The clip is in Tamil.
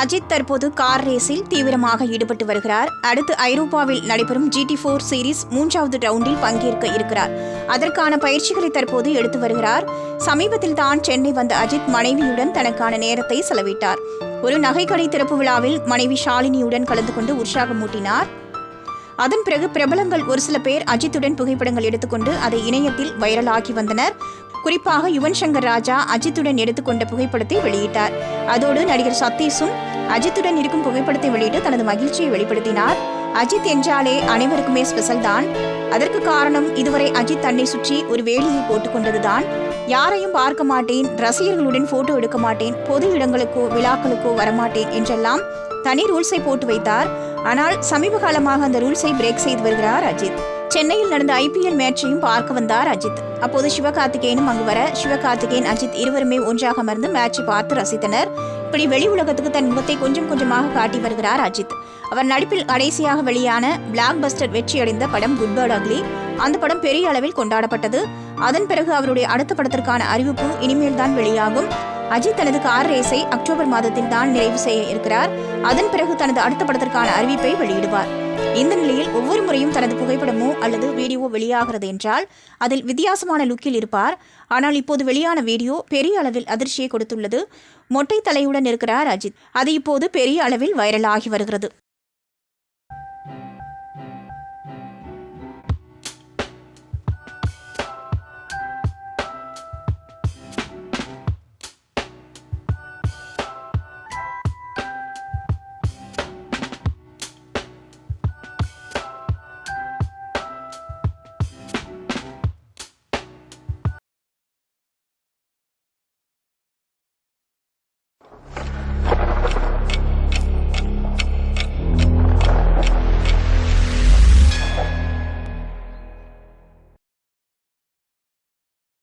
அஜித் தற்போது கார் ரேஸில் தீவிரமாக ஈடுபட்டு வருகிறார். அடுத்து ஐரோப்பாவில் நடைபெறும் ஜிடி ஃபோர் சீரிஸ் மூன்றாவது ரவுண்டில் பங்கேற்க இருக்கிறார். அதற்கான பயிற்சிகளை தற்போது எடுத்து வருகிறார். சமீபத்தில் தான் சென்னை வந்த அஜித் மனைவியுடன் தனக்கான நேரத்தை செலவிட்டார். ஒரு நகைக்கடை திறப்பு விழாவில் மனைவி ஷாலினியுடன் கலந்து கொண்டு உற்சாகம் மூட்டினார் அதன் பிறகு பிரபலங்கள் ஒரு சில பேர் அஜித்துடன் புகைப்படங்கள் எடுத்துக்கொண்டு அதை இணையத்தில் வைரலாகி வந்தனர். குறிப்பாக யுவன் சங்கர் ராஜா அஜித்துடன் எடுத்துக்கொண்ட புகைப்படத்தை வெளியிட்டார். அதோடு நடிகர் சதீஷும் அஜித்துடன் இருக்கும் புகைப்படத்தை வெளியிட்டு தனது மகிழ்ச்சியை வெளிப்படுத்தினார். அஜித் என்றாலே அனைவருக்குமே ஸ்பெஷல் தான். அதற்கு காரணம் இதுவரை அஜித் தன்னை சுற்றி ஒரு வேலியை போட்டுக்கொண்டதுதான் யாரையும் பார்க்க மாட்டேன் ரசிகர்களுடன் போட்டோ எடுக்க மாட்டேன் பொது இடங்களுக்கோ விழாக்களுக்கோ வரமாட்டேன் என்றெல்லாம் தனி ரூல்ஸை போட்டு வைத்தார். ஆனால் சமீப காலமாக அந்த ரூல்ஸை பிரேக் செய்து வருகிறார் அஜித். சென்னையில் நடந்த ஐபிஎல் மேட்சையும் பார்க்க வந்தார் அஜித். அப்போது சிவகார்த்திகேயனும் அங்கு வர சிவகார்த்திகேயன் அஜித் இருவருமே ஒன்றாக அமர்ந்து மேட்சை பார்த்து ரசித்தனர். இப்படி வெளி உலகத்துக்கு தன் முகத்தை கொஞ்சம் கொஞ்சமாக காட்டி வருகிறார் அஜித். அவர் நடிப்பில் கடைசியாக வெளியான பிளாக் பஸ்டர் வெற்றியடைந்த படம் குட் பேர்ட் அக்லி அந்த படம் பெரிய அளவில் கொண்டாடப்பட்டது. அதன் பிறகு அவருடைய அடுத்த படத்திற்கான அறிவிப்பு இனிமேல் தான் வெளியாகும். அஜித் தனது கார் ரேஸை அக்டோபர் மாதத்தில் தான் நிறைவு செய்ய இருக்கிறார். அதன் பிறகு தனது அடுத்த படத்திற்கான அறிவிப்பை வெளியிடுவார். இந்த நிலையில் ஒவ்வொரு முறையும் தனது புகைப்படமோ அல்லது வீடியோ வெளியாகிறது என்றால் அதில் வித்தியாசமான லுக்கில் இருப்பார். ஆனால் இப்போது வெளியான வீடியோ பெரிய அளவில் அதிர்ச்சியை கொடுத்துள்ளது. மொட்டை தலையுடன் இருக்கிறார் அஜித். அது இப்போது பெரிய அளவில் வைரலாகி வருகிறது.